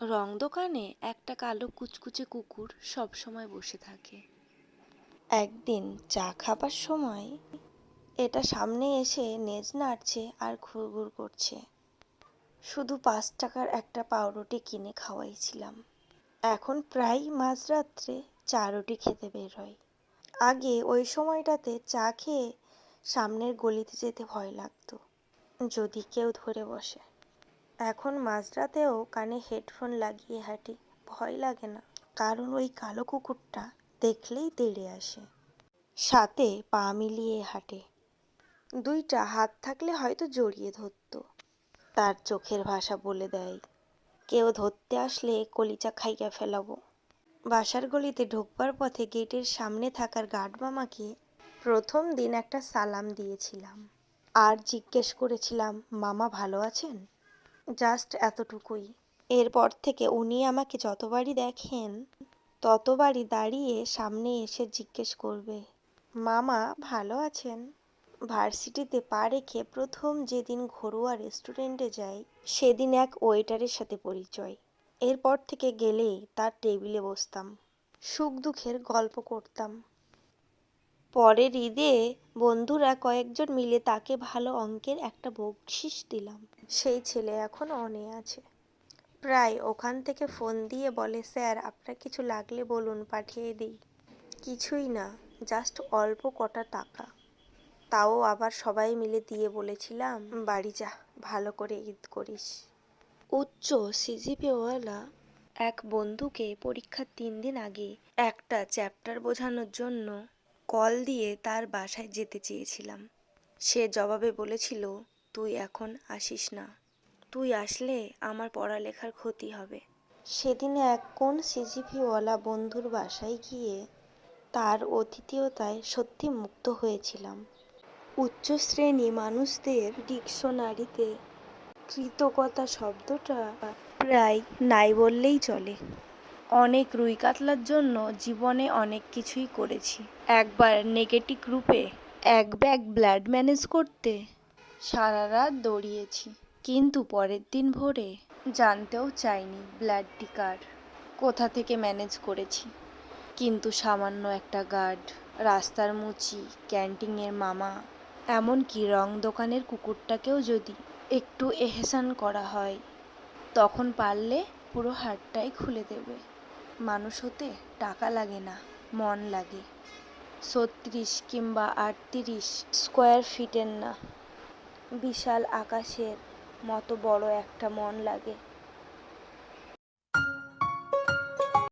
রং দোকানে একটা কালো কুচকুচে কুকুর সবসময় বসে থাকে। একদিন চা খাবার সময় এটা সামনে এসে নেজ নাড়ছে আর ঘুরঘুর করছে। শুধু পাঁচ টাকার একটা পাউরুটি কিনে খাওয়াইছিলাম। এখন প্রায় মাঝরাত্রে চা রুটি খেতে বের হয়। আগে ওই সময়টাতে চা খেয়ে সামনের গলিতে যেতে ভয় লাগতো। যদি কেউ ধরে বসে। এখন মাঝরাতেও কানে হেডফোন লাগিয়ে হাঁটি, ভয় লাগে না। কারণ ওই কালো কুকুরটা দেখলেই তেড়ে আসে। সাথে পা মিলিয়ে হাঁটে। দুইটা হাত থাকলে হয়তো জড়িয়ে ধরতো। তার চোখের ভাষা বলে দেয়, কেউ ধরতে আসলে কলিচা খাইয়া ফেলাবো। বাসার গলিতে ঢোকবার পথে গেটের সামনে থাকার গার্ড মামাকে প্রথম দিন একটা সালাম দিয়েছিলাম। আর জিজ্ঞেস করেছিলাম, মামা ভালো আছেন? জাস্ট এতটুকুই। এরপর থেকে উনি আমাকে যতবারই দেখেন, ততবারই দাঁড়িয়ে সামনে এসে জিজ্ঞেস করবে, মামা, ভালো আছেন? ভার্সিটিতে পা রেখে প্রথম যেদিন ঘরোয়া রেস্টুরেন্টে যাই, সেদিন এক ওয়েটারের সাথে পরিচয়। এরপর থেকে গেলেই তার টেবিলে বসতাম। সুখ দুঃখের গল্প করতাম। পরের ঈদে বন্ধুরা কয়েকজন মিলে তাকে ভালো অঙ্কের একটা বকশিস দিলাম। সেই ছেলে এখন অনে আছে। প্রায় ওখান থেকে ফোন দিয়ে বলে, স্যার, আপনার কিছু লাগলে বলুন, পাঠিয়ে দিই। কিছুই না, জাস্ট অল্প কটা টাকা। তাও আবার সবাই মিলে দিয়ে বলেছিলাম, বাড়ি যা, ভালো করে ঈদ করিস। উচ্চ সিজিপিওয়ালা এক বন্ধুকে পরীক্ষার তিন দিন আগে একটা চ্যাপ্টার বোঝানোর জন্য কল দিয়ে তার বাসায় যেতে চেয়েছিলাম। সে জবাবে বলেছিল, তুই এখন আসিস না। তুই আসলে আমার পড়ালেখার ক্ষতি হবে। সেদিন এক কোন সিজিপিওয়ালা বন্ধুর বাসায় গিয়ে তার অতিথিয়তায় সত্যি মুক্ত হয়েছিলাম। উচ্চ শ্রেণি মানুষদের ডিকশনারিতে কৃতজ্ঞতা শব্দটা প্রায় নাই বললেই চলে। অনেক রুই কাতলার জন্য জীবনে অনেক কিছুই করেছি। একবার নেগেটিভ গ্রুপে এক ব্যাগ ব্লাড ম্যানেজ করতে সারা রাত দৌড়িয়েছি, কিন্তু পরের দিন ভোরে জানতেও চাইনি ব্লাডটি কার। কোথা থেকে ম্যানেজ করেছি? কিন্তু সামান্য একটা গার্ড, রাস্তার মুচি, ক্যান্টিনের মামা, এমনকি রং দোকানের কুকুরটাকেও যদি একটু এহসান করা হয়, তখন পারলে পুরো হাটটাই খুলে দেবে। মানুষ হতে টাকা লাগে না, মন লাগে। ছত্রিশ কিংবা আটত্রিশ স্কোয়ার ফিটের না। বিশাল আকাশের মতো বড় একটা মন লাগে।